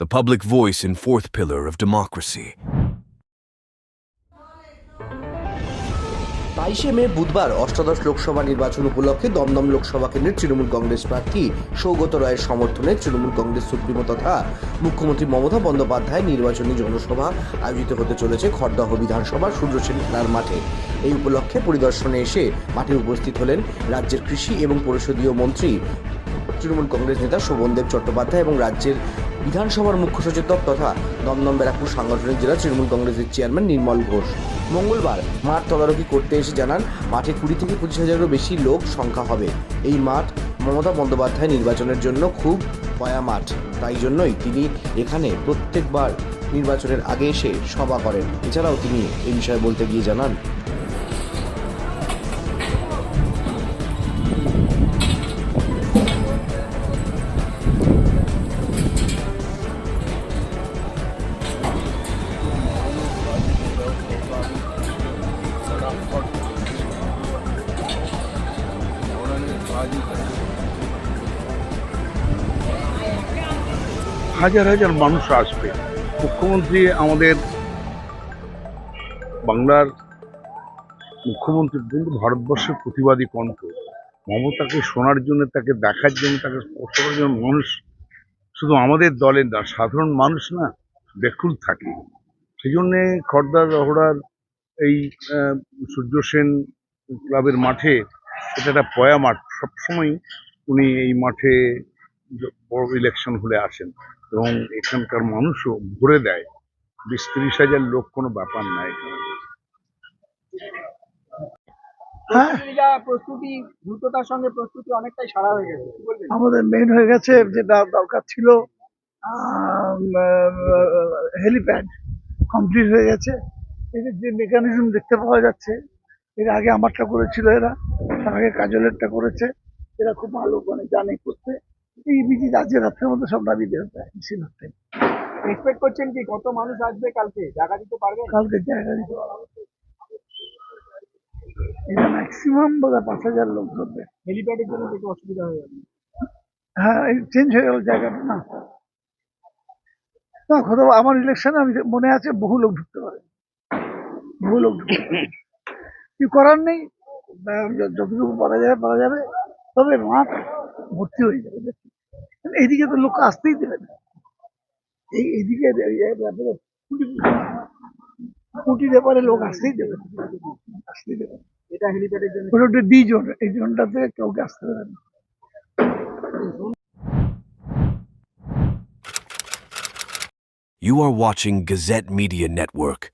the public voice and fourth pillar of democracy. বাইশে মে বুধবার অষ্টাদশ লোকসভা নির্বাচন উপলক্ষে দমদম লোকসভা কেন্দ্রের তৃণমূল কংগ্রেস প্রার্থী সৌগত রায়ের সমর্থনে তৃণমূল কংগ্রেস সুপ্রিমো তথা মুখ্যমন্ত্রী মমতা বন্দ্যোপাধ্যায় নির্বাচনী জনসভা আয়োজিত হতে চলেছে খড়দহ বিধানসভার সূর্যসেন খেলার মাঠে এই উপলক্ষে পরিদর্শনে এসে মাঠে উপস্থিত হলেন রাজ্যের কৃষি এবং পরিষদীয় মন্ত্রী তৃণমূল কংগ্রেস নেতা শোভনদেব চট্টোপাধ্যায় এবং রাজ্যের বিধানসভার মুখ্য সচেতক তথা দমদম ব্যারাকপুর সাংগঠনিক জেলা তৃণমূল কংগ্রেসের চেয়ারম্যান নির্মল ঘোষ। মঙ্গলবার মাঠ তদারকি করতে এসে জানান, মাঠে কুড়ি থেকে পঁচিশ হাজারেরও বেশি লোক সংখ্যা হবে। এই মাঠ মমতা বন্দ্যোপাধ্যায় নির্বাচনের জন্য খুব পয়া মাঠ। তাই জন্যই তিনি এখানে প্রত্যেকবার নির্বাচনের আগে এসে সভা করেন। এছাড়াও তিনি এই বিষয়ে বলতে গিয়ে জানান হাজার হাজার মানুষ আসবে। মুখ্যমন্ত্রী আমাদের বাংলার মুখ্যমন্ত্রী কিন্তু ভারতবর্ষের প্রতিবাদী কণ্ঠ। মমতাকে শোনার জন্য, তাকে দেখার জন্য, তাকে স্পর্শ করার জন্য মানুষ শুধু আমাদের দলের না, সাধারণ মানুষ না, ব্যাকুল থাকে। সেই জন্যে খর্দার রহড়ার এই সূর্য সেন ক্লাবের মাঠে এটা একটা পয়া মাঠ সবসময় উনি এই মাঠে বড় ইলেকশন হলে আসেন এবং এখানকার মানুষও ভরে দেয়। বিশ ত্রিশ হাজার লোক কোনো ব্যাপার না এখানে। হ্যাঁ। প্রস্তুতিটা প্রস্তুতি দ্রুততার সঙ্গে প্রস্তুতি অনেকটাই সারা হয়ে গেছে কি আমাদের মেইন হয়ে গেছে যেটা দরকার ছিল হেলিপ্যাড কমপ্লিট হয়ে গেছে। এদের যে মেকানিজম দেখতে পাওয়া যাচ্ছে এর আগে আমারটা করেছিল এরা। তার আগে কাজলেরটা করেছে। এরা খুব ভালো মানে জানে করতে। এই বিধি আজকে রাত্রের মধ্যে সব নামিয়ে দেওয়া যায় মিছিল হতে এক্সপেক্ট করছেন কি কত মানুষ আসবে কালকে? জায়গা দিতে পারবেন? কালকে জায়গা দিতে এটা ম্যাক্সিমাম বোধ হয় পাঁচ হাজার লোক ধরবে। হেলিপ্যাডের জন্য একটু অসুবিধা হয়ে যাবে? হ্যাঁ চেঞ্জ হয়ে গেল জায়গাটা না। না কথা আমার ইলেকশনে আমি মনে আছে বহু লোক ঢুকতে পারে। বহু লোক ঢুকতে পারে। কি করার নেই? যতটুকু পারা যাবে পারা যাবে তবে মাঠ ভর্তি হয়ে যাবে দেখি। এইদিকে তো লোক আসতেই দেবে না এই এইদিকে এই- এই ব্যাপারে কুটি- কুটির ব্যাপারে লোক আসতেই দেবে না। আসতেই দেবে না। এটা হেলিপ্যাডের জন্য ওটা ওটা ডি জোন এই জোনটাতে কাউকে আসতে দেবে না You are watching Gazette Media Network.